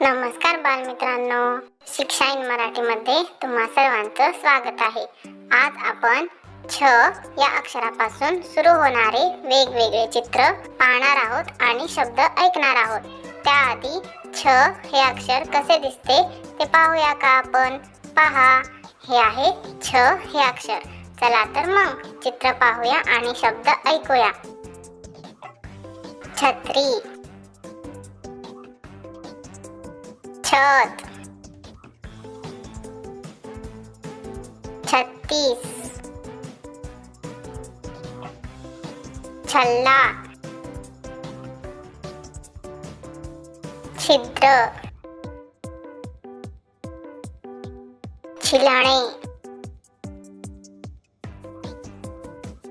नमस्कार बालमित्रांनो. शिक्षा इन मराठीमध्ये तुम्हा सर्वांचं स्वागत आहे. आज आपण छ या अक्षरापासून सुरू होणारे वेगवेगळे चित्र पाहणार आहोत आणि शब्द ऐकणार आहोत. त्याआधी छ हे अक्षर कसे दिसते ते पाहूया का आपण? पहा. हे आहे छ हे अक्षर. चला तर मग चित्र पाहूया आणि शब्द ऐकूया. छत्री. छत छत्तीस छल्ला छिद्र छिलणे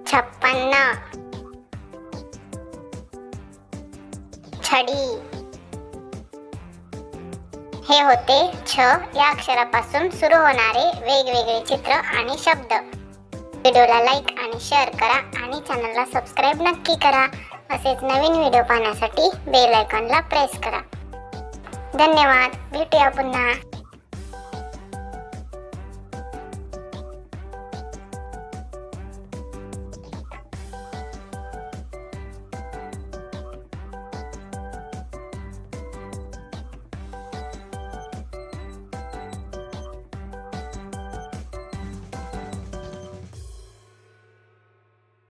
छप्पन्न छडी हे होते छ. या अक्षरापासून सुरू होणारे वेगवेगळे चित्र आणि शब्द. व्हिडिओला लाईक आणि शेअर करा आणि चॅनलला सबस्क्राईब नक्की करा. असेच नवीन व्हिडिओ पाहण्यासाठी बेल आयकॉनला प्रेस करा. धन्यवाद. भेटूया पुन्हा.